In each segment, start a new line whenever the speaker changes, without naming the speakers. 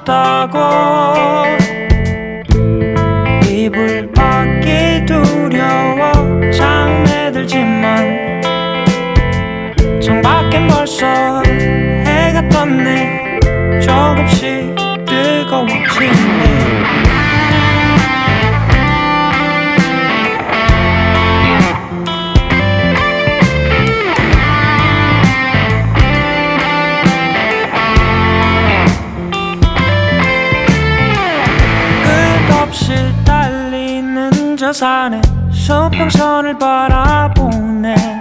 춥다고 이불 밖이 두려워 장내 들지만 창밖엔 벌써 해가 떴네. 조금씩 뜨거워지네 산에 수평선을 바라보네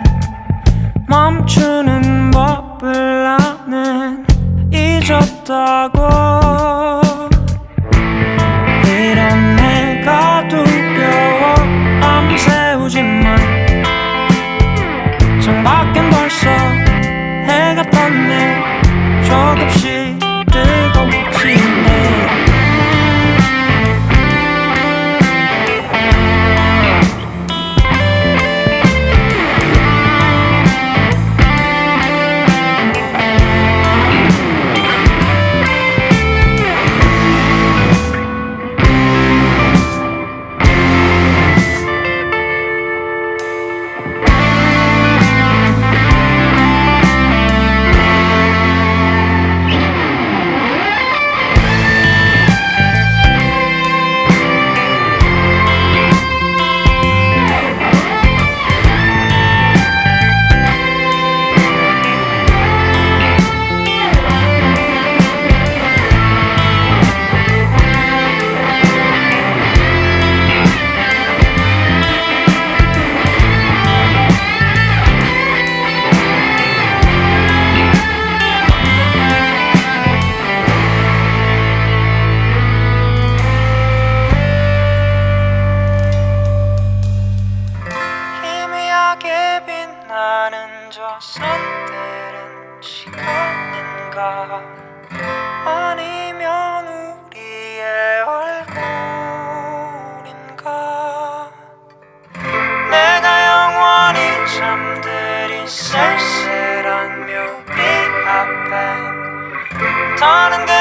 사는 저 산들은 시간인가? 아니면 우리의 얼굴인가? 내가 영원히 잠들이 쓸쓸한 묘비 앞엔 다른 게 그